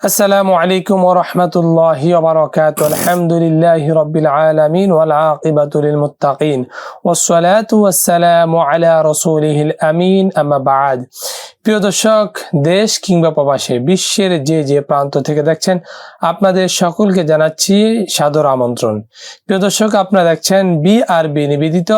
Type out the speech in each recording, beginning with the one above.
السلام عليكم ورحمة الله وبركاته الحمد لله رب العالمين والعاقبة للمتقين والصلاة والسلام على رسوله الأمين أما بعد প্রিয় দর্শক, দেশ কিংবা প্রবাসে, বিশ্বের যে যে প্রান্ত থেকে দেখছেন, আপনাদের সকলকে জানাচ্ছি সাদর আমন্ত্রণ। প্রিয় দর্শক, আপনারা দেখছেন বি আর বি নিবেদিত,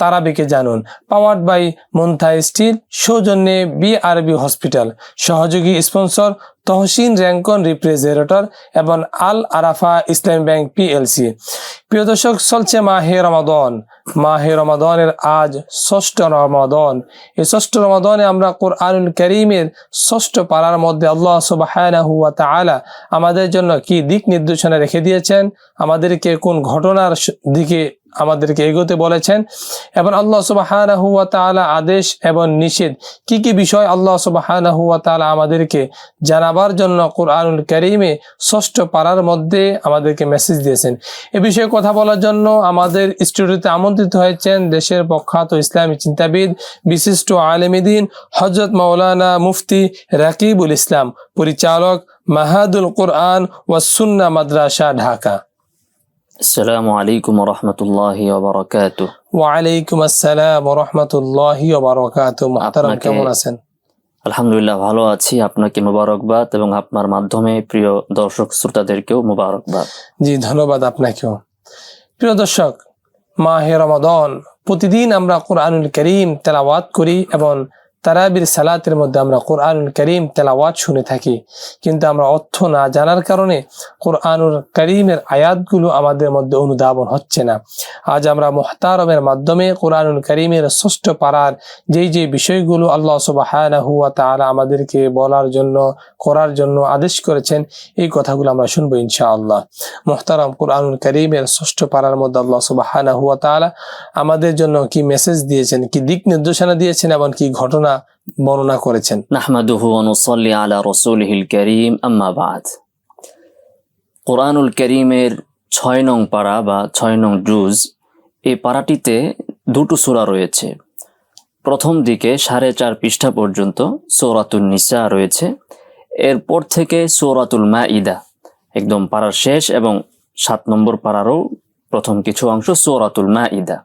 তারাবিকে জানুন। পাওয়ার্ড বাই মন্থা স্টিল, সৌজন্যে বি আর বি হসপিটাল। সহযোগী স্পন্সর তহসিন র্যাঙ্কন রিপ্রেজেন্টেটর এবং আল আরাফা ইসলাম ব্যাংক পিএলসি। প্রিয় দর্শক, চলছে মাহে রমাদন। মাহে রমাদনের আজ ষষ্ঠ রমাদন। এই ষষ্ঠ রমাদনে আমরা কোরআনুল করিমের ষষ্ঠ পাড়ার মধ্যে আল্লাহ সুবহানাহু ওয়া তাআলা আমাদের জন্য কি দিক নির্দেশনা রেখে দিয়েছেন? আমাদেরকে কোন ঘটনার দিকে আমাদেরকে এগোতে বলেছেন। এবং আল্লাহ তাআলা আদেশ এবং নিষেধ। কি কি বিষয় আল্লাহ তাআলা আমাদেরকে জানাবার জন্য কোরআনুল করিমে ষষ্ঠ পাড়ার মধ্যে আমাদেরকে মেসেজ দিয়েছেন। এ বিষয়ে কথা বলার জন্য আমাদের স্টুডিওতে আমন্ত্রিত হয়েছেন দেশের প্রখ্যাত ইসলামী চিন্তাবিদ, বিশিষ্ট আলেমিদিন হজরত মাওলানা মুফতি রাকিবুল ইসলাম, পরিচালক মাহাদুল কোরআন ওয়াসুন্না মাদ্রাসা, ঢাকা। السلام عليكم ورحمة الله وبركاته ওয়ালাইকুম আসসালাম রহমতুল্লাহি ওবারকাত মোহতারাম আপনাকে- কেমন আছেন আলহামদুলিল্লাহ ভালো আছি আপনাকে মোবারকবাদ এবং আপনার মাধ্যমে প্রিয় দর্শক শ্রোতাদেরকেও মোবারকবাদ জি ধন্যবাদ আপনাকেও প্রিয় দর্শক মাহে রমাদন প্রতিদিন আমরা কোরআনুল করিম তেলাওয়াত করি এবং তারাবির সালাতের মধ্যে আমরা কোরআনুল করিম তেলাওয়াত শুনে থাকি। কিন্তু আমরা অর্থ না জানার কারণে কোরআনুল করিমের আয়াতগুলো আমাদের মধ্যে অনুধাবন হচ্ছে না। আজ আমরা মোহতারমের মাধ্যমে কোরআনুল করিমের ষষ্ঠ পাড়ার যেই যে বিষয়গুলো আল্লাহ তাআলা আমাদেরকে বলার জন্য, করার জন্য আদেশ করেছেন, এই কথাগুলো আমরা শুনব ইনশাআল্লাহ। মোহতারাম কোরআনুল করিমের ষষ্ঠ পাড়ার মধ্যে আল্লাহ তাআলা আমাদের জন্য কি মেসেজ দিয়েছেন, কি দিক নির্দেশনা দিয়েছেন এবং কি ঘটনা বর্ণনা করেছেন। নাহমাদুহু অনুসল্লি আলা রসুলহিল করিম আম্মাবাদ কোরআনুল করিমের ছয় নং পাড়া বা ছয় নং জুজ এই পাড়াটিতে দুটো সূরা রয়েছে। প্রথম দিকে সাড়ে চার পৃষ্ঠা পর্যন্ত সৌরাতুল নিসা রয়েছে। এরপর থেকে সৌরাতুল মা ইদা একদম পাড়ার শেষ এবং সাত নম্বর পাড়ারও প্রথম কিছু অংশ সৌরাতুল মা ইদা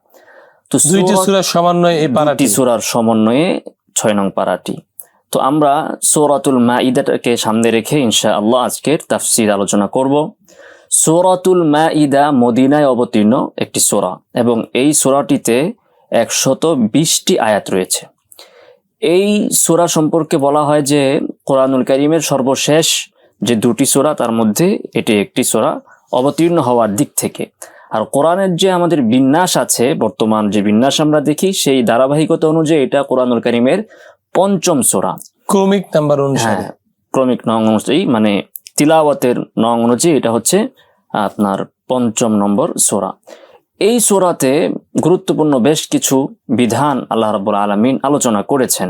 তো দুইটি সূরার সমন্বয়ে এই পাড়াটি সূরার সমন্বয়ে ছয় নং পাড়াটি তো আমরা সৌরাতুল মাইদাটাকে সামনে রেখে ইনশা আল্লাহ আজকের তাফসির আলোচনা করব। সৌরাতুল মাইদা মদিনায় অবতীর্ণ একটি সোরা এবং এই সোরাটিতে একশত বিশটি আয়াত রয়েছে। এই সোরা সম্পর্কে বলা হয় যে কোরআনুল করিমের সর্বশেষ যে দুটি সোরা তার মধ্যে এটি একটি সোরা অবতীর্ণ হওয়ার দিক থেকে। আর কোরআনের যে আমাদের বিন্যাস আছে বর্তমান যে বিন্যাস আমরা দেখি সেই ধারাবাহিকতা অনুযায়ী এটা কোরআনুল করিমের পঞ্চম সোরা। ক্রমিক নাম্বার অনুসারে। হ্যাঁ ক্রমিক নং অনুযায়ী মানে তিলাওয়াতের নং অনুযায়ী এটা হচ্ছে আপনার পঞ্চম নম্বর সোরা। এই সোরাতে গুরুত্বপূর্ণ বেশ কিছু বিধান আল্লাহ রাব্বুল আলামিন আলোচনা করেছেন।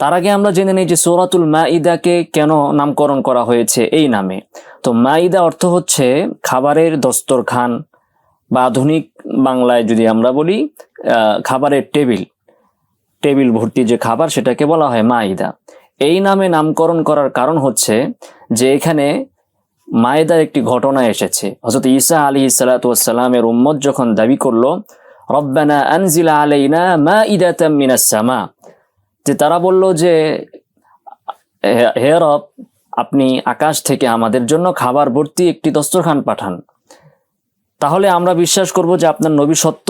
তার আগে আমরা জেনে নিই যে সোরাতুল মাইদাকে কেন নামকরণ করা হয়েছে এই নামে। তো মাইদা অর্থ হচ্ছে খাবারের দস্তরখান বা আধুনিক বাংলায় যদি আমরা বলি খাবারের টেবিল টেবিল ভর্তি যে খাবার সেটাকে বলা হয় মাইদা এই নামে নামকরণ করার কারণ হচ্ছে যে এখানে মায়েদার একটি ঘটনা এসেছে। হজরত ঈসা আলী সালাতামের উম্মত যখন দাবি করল, রব্বানা আনজিলা আলাইনা মা ইদাতাম মিনাস সামা যে তারা বলল যে হে রব, আপনি আকাশ থেকে আমাদের জন্য খাবার ভর্তি একটি দস্তরখান পাঠান। তাহলে আমরা বিশ্বাস করব যে আপনার নবী সত্য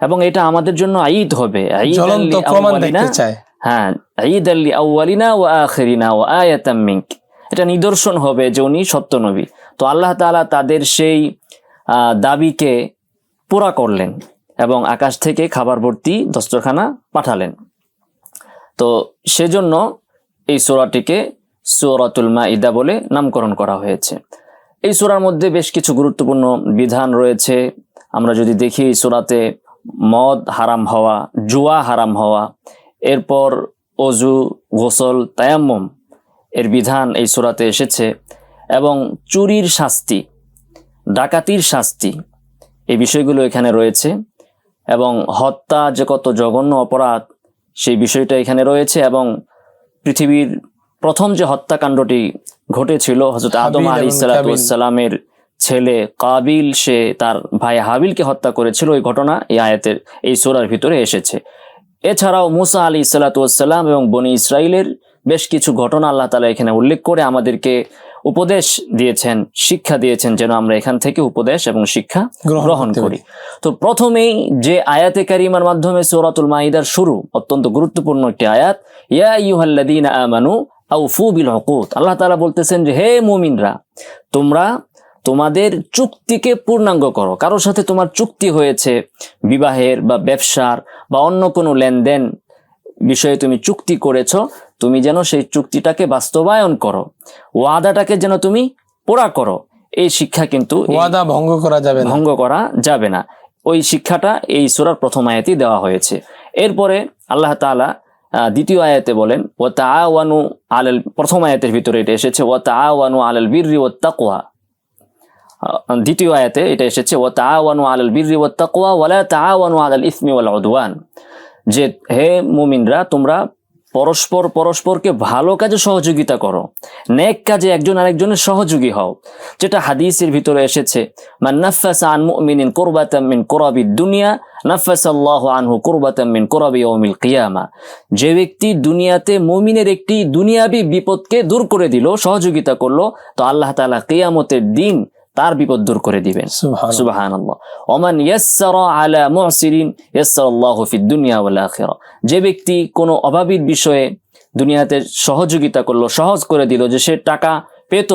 এবং এটা আমাদের জন্য ঈদ হবে। হ্যাঁ ঈদ আল্লি আউয়ালিনা ও আখিরিনা ও আয়াতাম মিনক। এটা নিদর্শন হবে যে উনি সত্য নবী। তো আল্লাহ তাআলা তাদের সেই দাবিকে পুরা করলেন এবং আকাশ থেকে খাবার ভর্তি দস্তরখানা পাঠালেন। তো সেজন্য এই সোরাটিকে সোরাতুল মা মাইদা বলে নামকরণ করা হয়েছে। এই সূরার মধ্যে বেশ কিছু গুরুত্বপূর্ণ বিধান রয়েছে। আমরা যদি দেখি এই সূরাতে মদ হারাম হওয়া, জুয়া হারাম হওয়া, এরপর অজু, গোসল, তায়াম্মম এর বিধান এই সূরাতে এসেছে এবং চুরির শাস্তি, ডাকাতির শাস্তি এই বিষয়গুলো এখানে রয়েছে এবং হত্যা যে কত জঘন্য অপরাধ সেই বিষয়টা এখানে রয়েছে এবং পৃথিবীর প্রথম যে হত্যাকাণ্ডটি ঘটেছিল হজরত আদম আলী। সালামের ছেলে কাবিল সে তার ভাই হাবিলকে হত্যা করেছিল। ওই ঘটনা এই আয়াতের এই সোরার ভিতরে এসেছে। এছাড়াও মুসা আলী সাল্লাতাম এবং বনি ইসরায়েলের বেশ কিছু ঘটনা আল্লাহ তালা এখানে উল্লেখ করে আমাদেরকে উপদেশ দিয়েছেন শিক্ষা দিয়েছেন যেন আমরা এখান থেকে উপদেশ এবং শিক্ষা গ্রহণ করি। তো প্রথমেই যে আয়াতে কারিমার মাধ্যমে সূরাতুল মাহিদার শুরু অত্যন্ত গুরুত্বপূর্ণ একটি আয়াত ইয়া ইউহাল্লাযীনা আমানু আউফু বিল উকুদ। আল্লাহ তাআলা বলতেছেন যে হে মুমিনরা তোমরা তোমাদের চুক্তিকে পূর্ণাঙ্গ করো। কারোর সাথে তোমার চুক্তি হয়েছে বিবাহের বা ব্যবসার বা অন্য কোনো লেনদেন বিষয়ে তুমি চুক্তি করেছ তুমি যেন সেই চুক্তিটাকে বাস্তবায়ন করো। ওয়াদাটাকে যেন তুমি পোড়া করো। এই শিক্ষা কিন্তু ওয়াদা ভঙ্গ করা যাবে ভঙ্গ করা যাবে না। ওই শিক্ষাটা এই সূরার প্রথম আয়াতেই দেওয়া হয়েছে। এরপরে আল্লাহ আহ, দ্বিতীয় আয়াতে বলেন ও তা তাআওয়ানু আলাল প্রথম আয়াতের ভিতরে এটা এসেছে ও তাআওয়ানু আলাল বিররি তাকওয়া আহ, দ্বিতীয় আয়াতে এটা এসেছে ও তাআওয়ানু আলাল বিররি ও তাকুয়া ওয়ালা তাআওয়ানু আলাল ইসমি ওয়াল উদওয়ান যে হে মুমিনরা তোমরা পরস্পর পরস্পরকে ভালো কাজে সহযোগিতা করো। নেক কাজে একজন আরেকজনের সহযোগী হও। যেটা হাদিসের ভিতরে এসেছে আন দুনিয়া যে ব্যক্তি দুনিয়াতে মুমিনের একটি দুনিয়াবি বিপদকে দূর করে দিল, সহযোগিতা করল, তো আল্লাহ তাআলা কিয়ামতের দিন তার বিপদ দূর করে দিবেন। সুবহানাল্লাহ। সুবহানাল্লাহ। ওমান ইয়াসসারা আলা মুসিরিন ইয়াসসারাল্লাহু ফিদ দুনিয়া ওয়াল আখিরা। যে ব্যক্তি কোনো অভাবীর বিষয়ে দুনিয়াতে সহযোগিতা করল সহজ করে দিল যে সে টাকা পেত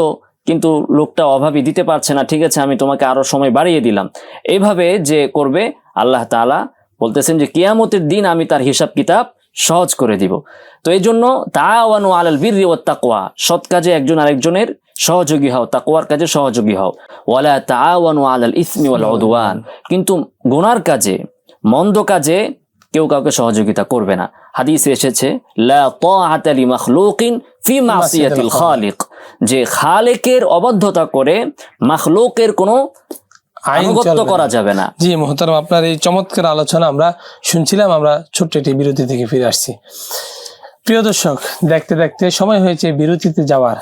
কিন্তু লোকটা অভাবী দিতে পারছে না ঠিক আছে আমি তোমাকে আরও সময় বাড়িয়ে দিলাম। এইভাবে যে করবে আল্লাহ তাআলা বলতেছেন যে কিয়ামতের দিন আমি তার হিসাব কিতাব সহজ করে দিব। তো এই জন্য তা তাওয়ানু আলাল বীর তাকওয়া। সৎ কাজে একজন আরেকজনের সহযোগী হও তাকওয়ার কাজে সহযোগী হও। ওয়ালা তাআওয়ানু আলাল ইসমি ওয়াল উদওয়ান। কিন্তু গুনার কাজে মন্দ কাজে কেউ কাউকে সহযোগিতা করবে না। হাদিসে এসেছে লা তাআতা লি মাখলুকিন ফি মাসিয়াতিল খালিক। যে খালেকের অবাধ্যতা করে মাখলুকের কোনো আইন আনুগত্য করা যাবে না। জি মোহতারাম আপনার এই চমৎকার আলোচনা আমরা শুনছিলাম আমরা ছোট্ট একটি বিরতি থেকে ফিরে আসছি। প্রিয় দর্শক দেখতে দেখতে সময় হয়েছে বিরতিতে যাওয়ার।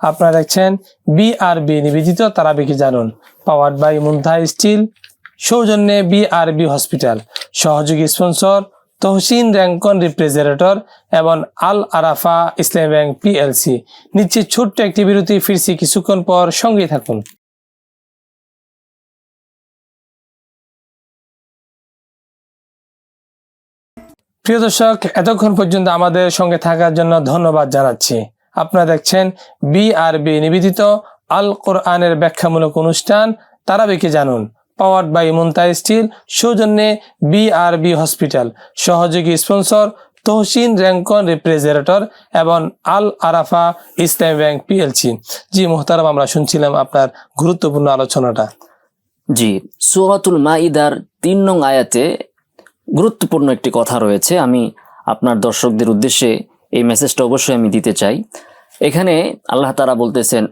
আপনারা দেখছেন বি আর বি নিবেদিত তারা তারাবিকে জানুন পাওয়ার্ড বাই মুন্থা স্টিল, সৌজন্যে বি আর বি হসপিটাল সহযোগী স্পন্সর তহসিন র্যাঙ্কন রিপ্রেজেন্টেটর এবং আল আরাফা ইসলামী ব্যাংক পিএলসি নিচ্ছে ছোট্ট একটি বিরতি, ফিরছি কিছুক্ষণ পর সঙ্গে থাকুন। প্রিয় দর্শক, এতক্ষণ পর্যন্ত আমাদের সঙ্গে থাকার জন্য ধন্যবাদ জানাচ্ছি। আপনারা দেখছেন বি আর বি নিবেদিত আল কোরআনের ব্যাখ্যামূলক অনুষ্ঠান তারা তারাবিকে জানুন। পাওয়ার্ড বাই মুন্তা স্টিল সৌজন্যে বি আর বি হসপিটাল সহযোগী স্পন্সর তহসিন র্যাঙ্কন রিপ্রেজেন্টেটর এবং আল আরাফা ইসলাম ব্যাংক পিএলসি জি মোহতারাম, আমরা শুনছিলাম আপনার গুরুত্বপূর্ণ আলোচনাটা। জি, সূরাতুল মাইদার তিন নং আয়াতে গুরুত্বপূর্ণ একটি কথা রয়েছে। আমি আপনার দর্শকদের উদ্দেশ্যে এই মেসেজটা অবশ্যই আমি দিতে চাই। এখানে আল্লাহ তারা বলতেছেন।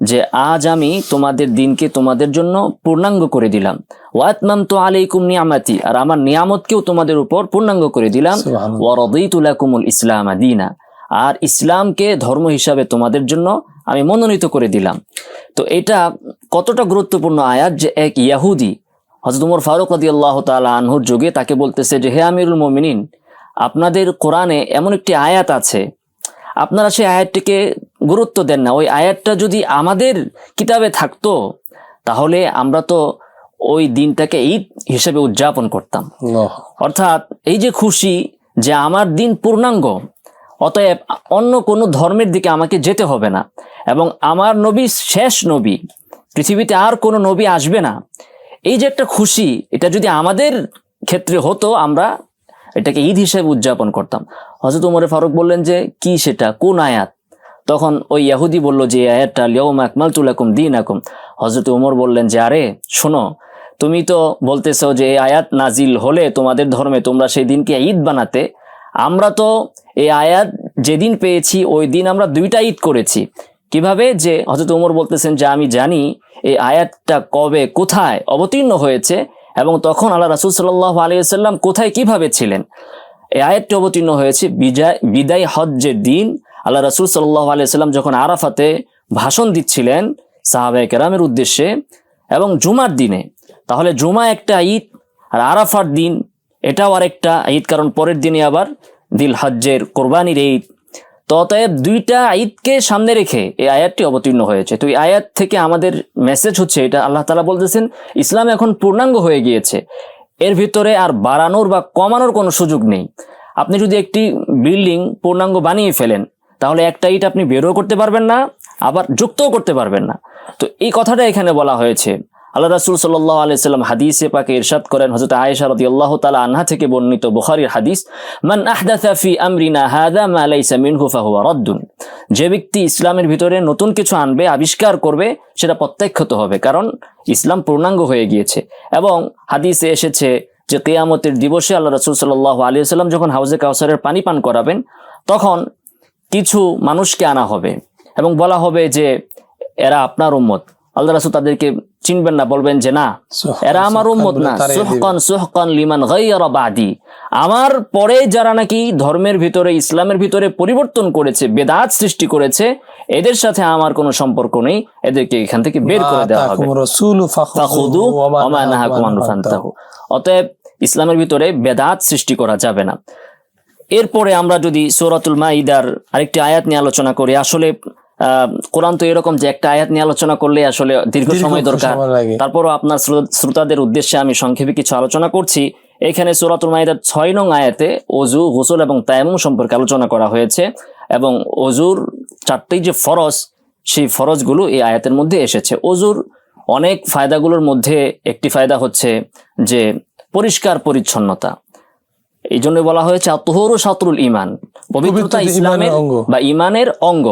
যে আজ আমি তোমাদের দিনকে তোমাদের জন্য পূর্ণাঙ্গ করে দিলাম ওয়াতমাম তো আলাইকুম নিয়ামাতি আর আমার নিয়ামতকেও তোমাদের উপর পূর্ণাঙ্গ করে দিলাম। ওয়ারদিতু ইসলাম দিনা আর ইসলামকে ধর্ম হিসাবে তোমাদের জন্য আমি মনোনীত করে দিলাম তো এটা কতটা গুরুত্বপূর্ণ আয়াত যে এক ইয়াহুদি হজরত উমর ফারুক আদি আল্লাহ তালা আনহুর যুগে তাকে বলতেছে যে হে আমিরুল মোমিনিন আপনাদের কোরআনে এমন একটি আয়াত আছে। আপনারা সেই আয়াতটিকে গুরুত্ব দেন না। ওই আয়াতটা যদি আমাদের কিতাবে থাকতো তাহলে আমরা তো ওই দিনটাকে ঈদ হিসেবে উদযাপন করতাম। অর্থাৎ এই যে খুশি যে আমার দিন পূর্ণাঙ্গ অতএব অন্য কোনো ধর্মের দিকে আমাকে যেতে হবে না। এবং আমার নবী শেষ নবী পৃথিবীতে আর কোনো নবী আসবে না। এই যে একটা খুশি এটা যদি আমাদের ক্ষেত্রে হতো আমরা এটাকে ঈদ হিসেবে উদযাপন করতাম। হজরত উমরে ফারুক বললেন যে, কি সেটা? কোন আয়াত? তখন ওই ইয়াহুদি বলল যে আয়াতটা লিয়ম আকমাল তুলাকুম দিন আকুম হজরত উমর বললেন যে, আরে, শোনো, তুমি তো বলতেছো যে, এই আয়াত নাজিল হলে তোমাদের ধর্মে তোমরা সেই দিনকে ঈদ বানাতে। আমরা তো এই আয়াত যেদিন পেয়েছি, ওই দিন আমরা দুইটা ঈদ করেছি। কীভাবে? যে হজরত উমর বলতেছেন যে, আমি জানি এই আয়াতটা কবে, কোথায় অবতীর্ণ হয়েছে। এবং তখন আল্লাহ রাসুল সাল্লাহ আলিয়াল্লাম কোথায় কীভাবে ছিলেন? এই আয়াতটি অবতীর্ণ হয়েছে, বিজয়, বিদায় হজ্জের দিন। আল্লাহ রসুল সাল্লাহ আলিয়াল্লাম যখন আরাফাতে ভাষণ দিচ্ছিলেন সাহাবায়ে কেরামের উদ্দেশ্যে এবং জুমার দিনে, তাহলে জুমা একটা ঈদ আর আরাফার দিন, এটাও আরেকটা ঈদ, কারণ পরের দিনে আবার দিল হজ্জের কোরবানির ঈদ। অতএব দুইটা ঈদকে সামনে রেখে এই আয়াতটি অবতীর্ণ হয়েছে। তো এই আয়াত থেকে আমাদের মেসেজ হচ্ছে, এটা আল্লাহ তালা বলতেছেন, ইসলাম এখন পূর্ণাঙ্গ হয়ে গিয়েছে। এর ভিতরে আর বাড়ানোর বা কমানোর কোনো সুযোগ নেই। আপনি যদি একটি বিল্ডিং পূর্ণাঙ্গ বানিয়ে ফেলেন, তাহলে একটা ইট আপনি বেরও করতে পারবেন না, আবার যুক্তও করতে পারবেন না। তো এই কথাটা এখানে বলা হয়েছে। আল্লাহ রাসুল সাল্লাহ আলাইসাল্লাম হাদিসে পাকে ইরশাদ করেন হজরত আয়েশা রদি আল্লাহ তালা আনহা থেকে বর্ণিত বুখারির হাদিস, মান আহদাথা ফি আমরিনা হাদা মা লাইসা মিনহু ফাহুয়া রদ্দুন। যে ব্যক্তি ইসলামের ভিতরে নতুন কিছু আনবে, আবিষ্কার করবে, সেটা প্রত্যাখ্যত হবে, কারণ ইসলাম পূর্ণাঙ্গ হয়ে গিয়েছে। এবং হাদিসে এসেছে যে কেয়ামতের দিবসে আল্লাহ রসুল সাল্লাহ আলী সাল্লাম যখন হাউজে কাউসারের পানি পান করাবেন, তখন কিছু মানুষকে আনা হবে। এবং বলা হবে যে, এরা আপনার উম্মত। আল্লাহ রাসুল তাদেরকে চিনবেন না বলবেন যে না এরা আমার উম্মত না। সুহকান সুহকান লিমান গাইয়ারা বাদি। আমার পরে যারা নাকি ধর্মের ভিতরে ইসলামের ভিতরে পরিবর্তন করেছে বেদাত সৃষ্টি করেছে এদের সাথে আমার কোনো সম্পর্ক নেই। এদেরকে এখান থেকে বের করে দেওয়া হবে। অতএব ইসলামের ভিতরে বেদাত সৃষ্টি করা যাবে না। এরপরে আমরা যদি সূরাতুল মাইদার আরেকটি আয়াত নিয়ে আলোচনা করি আসলে কোরআন তো এরকম যে একটা আয়াত নিয়ে আলোচনা করলে আসলে দীর্ঘ সময় দরকার। তারপরও আপনার শ্রোতাদের উদ্দেশ্যে আমি সংক্ষেপে কিছু আলোচনা করছি। এখানে সূরাতুল মাইদার ছয় নং আয়াতে অজু গোসল এবং তায়ামুম সম্পর্কে আলোচনা করা হয়েছে এবং অজুর চারটি যে ফরজ সেই ফরজগুলো এই আয়াতের মধ্যে এসেছে। অজুর অনেক ফায়দাগুলোর মধ্যে একটি ফায়দা হচ্ছে যে পরিষ্কার পরিচ্ছন্নতা। এই জন্য বলা হয়েছে আত্মহর সাতরুল ইমান পবিত্রতা ইসলামের অঙ্গ। বা ইমানের অঙ্গ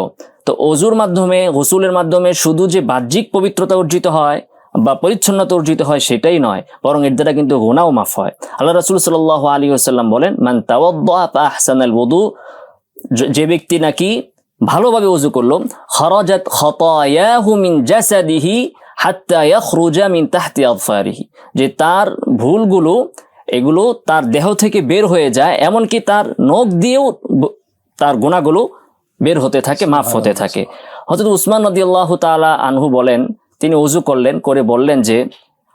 তো অজুর মাধ্যমে গোসুলের মাধ্যমে শুধু যে বাহ্যিক পবিত্রতা অর্জিত হয় বা পরিচ্ছন্নতা অর্জিত হয় সেটাই নয় বরং এর দ্বারা কিন্তু গোনাও মাফ হয় আল্লাহ রাসুল সাল আলী আসাল্লাম বলেন মান তাওয়াহাসানাল বধু যে ব্যক্তি নাকি ভালোভাবে অজু করল খরাজাত খতায়াহু মিন জাসাদিহি হাত্তা ইয়াখরুজা মিন তাহতি আদফারিহি যে তার ভুলগুলো এগুলো তার দেহ থেকে বের হয়ে যায় এমনকি তার নখ দিয়েও তার গুণাগুলো বের হতে থাকে মাফ হতে থাকে। হজরত উসমান নদী আল্লাহ তালা আনহু বলেন তিনি অজু করলেন করে বললেন যে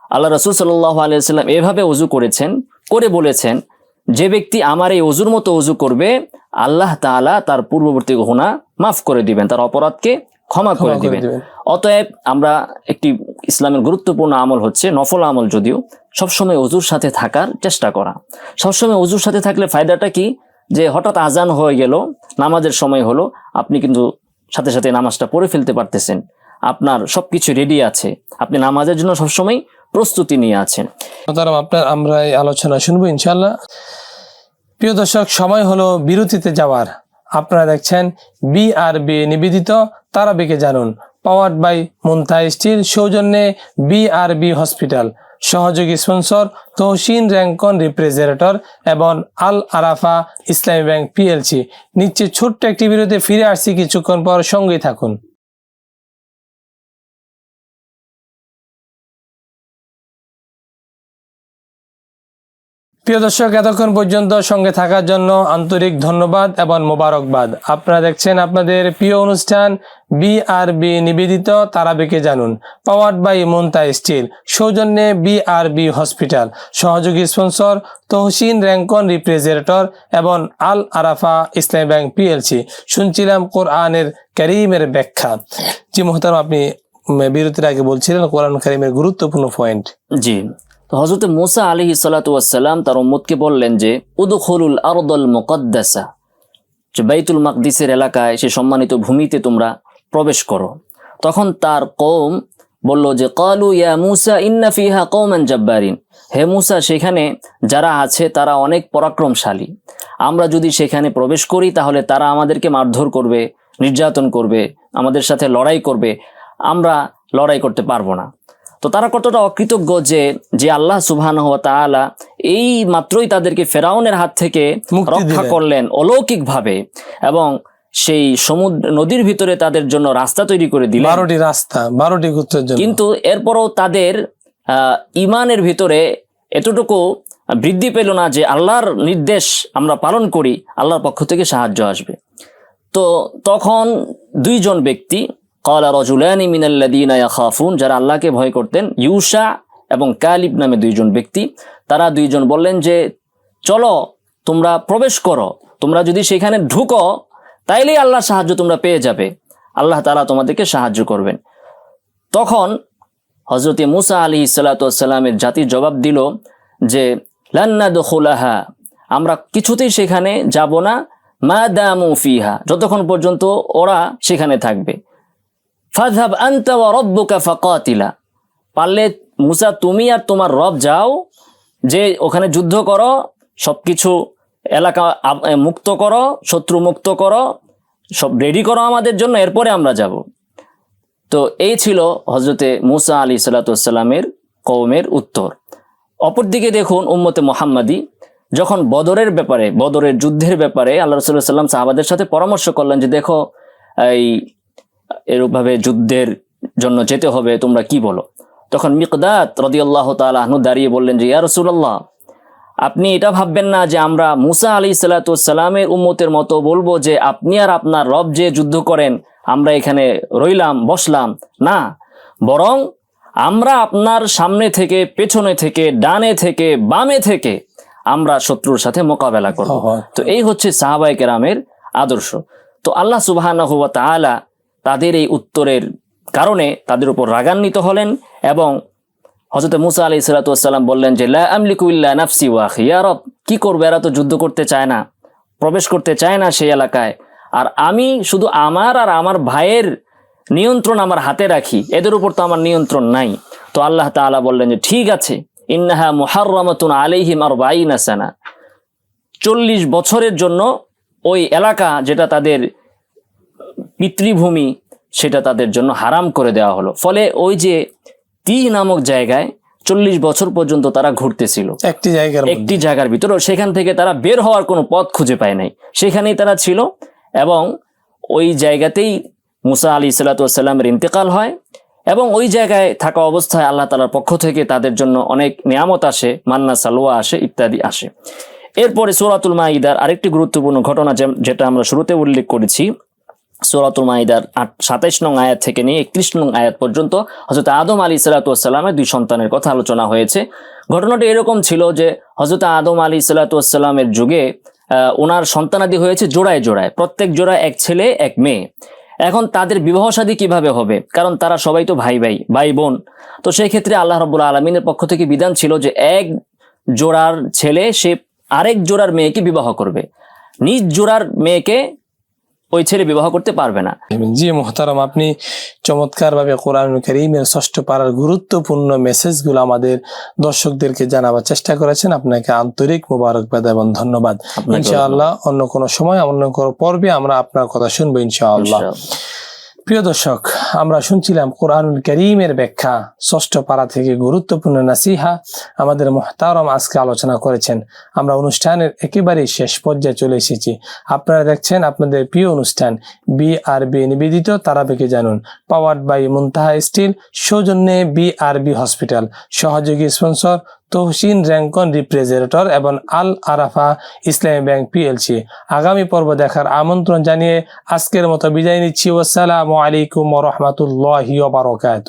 আল্লাহ রসুল সাল্লাহ আলিয়াল্লাম এভাবে অজু করেছেন করে বলেছেন যে ব্যক্তি আমার এই অজুর মতো অজু করবে আল্লাহ তাআলা তার পূর্ববর্তী গুণা মাফ করে দিবেন তার অপরাধকে ক্ষমা করে দিবেন। অতএব আমরা একটি ইসলামের গুরুত্বপূর্ণ আমল হচ্ছে নফল আমল যদিও সবসময় অজুর সাথে থাকার চেষ্টা করা। সবসময় অজুর সাথে থাকলে ফায়দাটা কি? যে হঠাৎ আজান হয়ে গেল, নামাজের সময় হলো, আপনি কিন্তু সাথে সাথে নামাজটা পড়ে ফেলতে পারতেছেন। আপনার সবকিছু রেডি আছে। আপনি নামাজের জন্য সবসময় প্রস্তুতি নিয়ে আছেন। আপনার আমরা এই আলোচনা শুনব ইনশাল্লাহ প্রিয় দর্শক, সময় হলো বিরতিতে যাওয়ার। আপনারা দেখছেন বিআরবি নিবেদিত তারাবিকে জানুন। পাওয়ার্ড বাই মুন্তা স্টিল সৌজন্যে বিআরবি হসপিটাল। সহযোগী স্পন্সর তহসিন র্যাঙ্কন রিপ্রেজেন্টেটর এবং আল আরাফা ইসলামী ব্যাংক পিএলসি। নিচ্ছে ছোট্ট একটি বিরতি, ফিরে আসছি কিছুক্ষণ পর সঙ্গেই থাকুন। প্রিয় দর্শক, এতক্ষণ পর্যন্ত সঙ্গে থাকার জন্য আন্তরিক ধন্যবাদ এবং মোবারকবাদ। আপনারা দেখছেন আপনাদের প্রিয় অনুষ্ঠান বিআরবি নিবেদিত তারাবিকে জানুন পাওয়ার্ড বাই মন্তা স্টিল সৌজন্যে বিআরবি হসপিটাল সহযোগী স্পন্সর তহসিন র্যাঙ্কন রিপ্রেজেন্টেটর এবং আল আরাফা ইসলামী ব্যাংক পিএলসি শুনছিলাম কোরআনের করিমের ব্যাখ্যা। জি মোহতারাম, আপনি বিরতির আগে বলছিলেন কোরআন করিমের গুরুত্বপূর্ণ পয়েন্ট জি তো হজরত মুসা আলী সালাতাম তার উম্মতকে বললেন যে, উদখলুল আরদল মুকদ্দাসা যে বাইতুল মাকদিসের এলাকায় সে সম্মানিত ভূমিতে তোমরা প্রবেশ করো। তখন তার কৌম বলল যে, কালু ইয়া মুসা ইন্না ফিহা কৌমান জব্বারিন হে মুসা, সেখানে যারা আছে তারা অনেক পরাক্রমশালী। আমরা যদি সেখানে প্রবেশ করি, তাহলে তারা আমাদেরকে মারধর করবে, নির্যাতন করবে, আমাদের সাথে লড়াই করবে। আমরা লড়াই করতে পারব না। তো তারা কতটা অকৃতজ্ঞ যে যে আল্লাহ সুবহান তাআলা এই মাত্রই তাদেরকে ফেরাউনের হাত থেকে রক্ষা করলেন অলৌকিক ভাবে এবং সেই সমুদ্র নদীর ভিতরে তাদের জন্য রাস্তা তৈরি করে দিলেন। বারোটি রাস্তা বারোটি গোত্রের জন্য। কিন্তু এরপরও তাদের আহ, ইমানের ভিতরে এতটুকু বৃদ্ধি পেল না যে আল্লাহর নির্দেশ আমরা পালন করি আল্লাহর পক্ষ থেকে সাহায্য আসবে। তো তখন দুইজন ব্যক্তি কলা রজুলানি মিনাল্লাদিনা ইয়াখাফুন যারা আল্লাহকে ভয় করতেন, ইউসা এবং কালিব নামে দুইজন ব্যক্তি, তারা দুইজন বললেন যে, চলো, তোমরা প্রবেশ করো, তোমরা যদি সেখানে ঢুকো, তাইলেই আল্লাহর সাহায্য তোমরা পেয়ে যাবে, আল্লাহ তাআলা তোমাদেরকে সাহায্য করবেন। তখন হজরতে মুসা আলী সাল্লাতামের জাতির জবাব দিল যে লান্না দখুলাহা আমরা কিছুতেই সেখানে যাব না, মা দামু ফিহা। যতক্ষণ পর্যন্ত ওরা সেখানে থাকবে। ফাজহাব আনতা ওয়া রব্বুকা ফাকাতিলা। পারলে মুসা, তুমি আর তোমার রব যাও, যে ওখানে যুদ্ধ করো, সবকিছু এলাকা মুক্ত করো, শত্রু মুক্ত করো, সব রেডি করো আমাদের জন্য, এরপরে আমরা যাব। তো এই ছিল হজরতে মুসা আলী সাল্লাতামের কৌমের উত্তর। অপরদিকে দেখুন উম্মতে মোহাম্মদী, যখন বদরের ব্যাপারে, বদরের যুদ্ধের ব্যাপারে আল্লাহ রসুল্লাহ সাল্লাম সাহাবাদের সাথে পরামর্শ করলেন যে দেখো, এই এরূপভাবে যুদ্ধের জন্য যেতে হবে তোমরা কি বলো? তখন মিকদাত রদিয়াল্লাহ তালাহনু দাঁড়িয়ে বললেন যে ইয়া রসুল্লাহ আপনি এটা ভাববেন না যে আমরা মুসা আলী সাল্লাতামের উম্মতের মতো বলব যে আপনি আর আপনার রব যে যুদ্ধ করেন আমরা এখানে রইলাম বসলাম। না বরং আমরা আপনার সামনে থেকে পেছনে থেকে ডানে থেকে বামে থেকে আমরা শত্রুর সাথে মোকাবেলা করব। তো এই হচ্ছে সাহাবাই কেরামের আদর্শ। তো আল্লাহ সুবাহ তাদের এই উত্তরের কারণে তাদের উপর রাগান্বিত হলেন এবং হজরত মুসা আলি সালাতাম বললেন যে, লা নাফসি ওয়াখি ইয়া কি করবে এরা তো যুদ্ধ করতে চায় না, প্রবেশ করতে চায় না সেই এলাকায়। আর আমি শুধু আমার আর আমার ভাইয়ের নিয়ন্ত্রণ আমার হাতে রাখি, এদের উপর তো আমার নিয়ন্ত্রণ নাই। তো আল্লাহ তাআলা বললেন যে, ঠিক আছে, ইন্নাহা মুহাররামাতুন আলাইহিম আর বাইনা সানা। চল্লিশ বছরের জন্য ওই এলাকা যেটা তাদের পিতৃভূমি সেটা তাদের জন্য হারাম করে দেওয়া হলো। ফলে ওই যে তি নামক জায়গায় চল্লিশ বছর পর্যন্ত তারা ঘুরতেছিল। একটি জায়গার একটি জায়গার ভিতরে সেখান থেকে তারা বের হওয়ার কোনো পথ খুঁজে পায় নাই। সেখানেই তারা ছিল এবং ওই জায়গাতেই মুসা আলী সাল্লাতামের ইন্তেকাল হয় এবং ওই জায়গায় থাকা অবস্থায় আল্লাহ তালার পক্ষ থেকে তাদের জন্য অনেক নিয়ামত আসে মান্না সালোয়া আসে ইত্যাদি আসে। এরপরে সৌরাতুল মাইদার আরেকটি গুরুত্বপূর্ণ ঘটনা যে- যেটা আমরা শুরুতে উল্লেখ করেছি সৌরাতুল মাইদার সাতাইশ নং আয়াত থেকে নিয়ে একত্রিশ নং আয়াত পর্যন্ত হজরত আদম আলী সাল্লাতামের দুই সন্তানের কথা আলোচনা হয়েছে। ঘটনাটি এরকম ছিল যে হজরত আদম আলী সাল্লাতামের যুগে ওনার সন্তানাদি হয়েছে জোড়ায় জোড়ায়, প্রত্যেক জোড়ায় এক ছেলে, এক মেয়ে। এখন তাদের বিবাহ শাদী কীভাবে হবে? কারণ তারা সবাই তো ভাই ভাই ভাই বোন। তো সেই ক্ষেত্রে আল্লাহ রব্বুল আলমিনের পক্ষ থেকে বিধান ছিল যে এক জোড়ার ছেলে সে আরেক জোড়ার মেয়েকে বিবাহ করবে। নিজ জোড়ার মেয়েকে ওই ছেলে বিবাহ করতে পারবে না। জি মোহতারাম আপনি চমৎকার চমৎকারভাবে কোরআন করিমের ষষ্ঠ পাড়ার গুরুত্বপূর্ণ মেসেজগুলো আমাদের দর্শকদেরকে জানাবার চেষ্টা করেছেন। আপনাকে আন্তরিক মোবারকবাদ এবং ধন্যবাদ। ইনশাআল্লাহ অন্য কোনো সময় অন্য কোনো পর্বে আমরা আপনার কথা শুনব ইনশাআল্লাহ। প্রিয় দর্শক, আমরা শুনছিলাম কোরআনুল করিমের ব্যাখ্যা, ষষ্ঠ পাড়া থেকে গুরুত্বপূর্ণ নাসিহা আমাদের মোহতারম আজকে আলোচনা করেছেন। আমরা অনুষ্ঠানের একেবারেই শেষ পর্যায়ে চলে এসেছি। আপনারা দেখছেন আপনাদের প্রিয় অনুষ্ঠান বি আর বি নিবেদিত তারাবেকে জানুন। পাওয়ার্ড বাই মুনতাহা স্টিল, সৌজন্যে বি আর বি হসপিটাল। সহযোগী স্পন্সর তহসিন র্যাঙ্কন রিপ্রেজেন্টেটর এবং আল আরাফা ইসলামী ব্যাংক পিএলসি। আগামী পর্ব দেখার আমন্ত্রণ জানিয়ে আজকের মতো বিদায় নিচ্ছি। ওসালাম আলাইকুম রহমতুল্লাহ বারকাত